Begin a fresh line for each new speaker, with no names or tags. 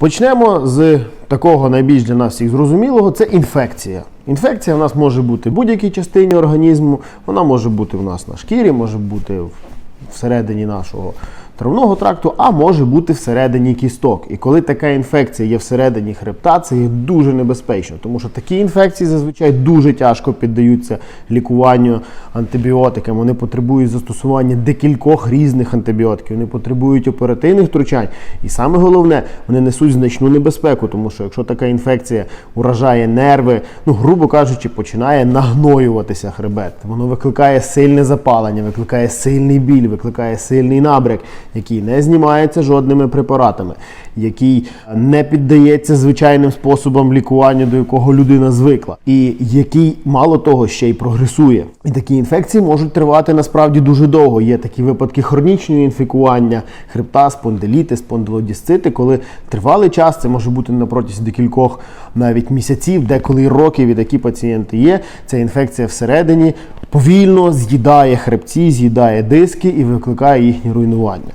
Почнемо з такого найбільш для нас всіх зрозумілого це інфекція. Інфекція в нас може бути в будь-якій частині організму, вона може бути в нас на шкірі, може бути всередині нашого травного тракту, а може бути всередині кісток. І коли така інфекція є всередині хребта, це є дуже небезпечно, тому що такі інфекції зазвичай дуже тяжко піддаються лікуванню антибіотиками. Вони потребують застосування декількох різних антибіотиків, вони потребують оперативних втручань. І саме головне, вони несуть значну небезпеку, тому що якщо така інфекція уражає нерви, ну грубо кажучи, починає нагноюватися хребет. Воно викликає сильне запалення, викликає сильний біль, викликає сильний набряк, який не знімається жодними препаратами, який не піддається звичайним способам лікування, до якого людина звикла, і який мало того ще й прогресує. І такі інфекції можуть тривати насправді дуже довго. Є такі випадки хронічного інфікування хребта, спондиліти, спондилодісцити, коли тривалий час це може бути на протязі декількох навіть місяців, деколи років, і такі пацієнти є. Ця інфекція всередині повільно з'їдає хребці, з'їдає диски і викликає їхнє руйнування.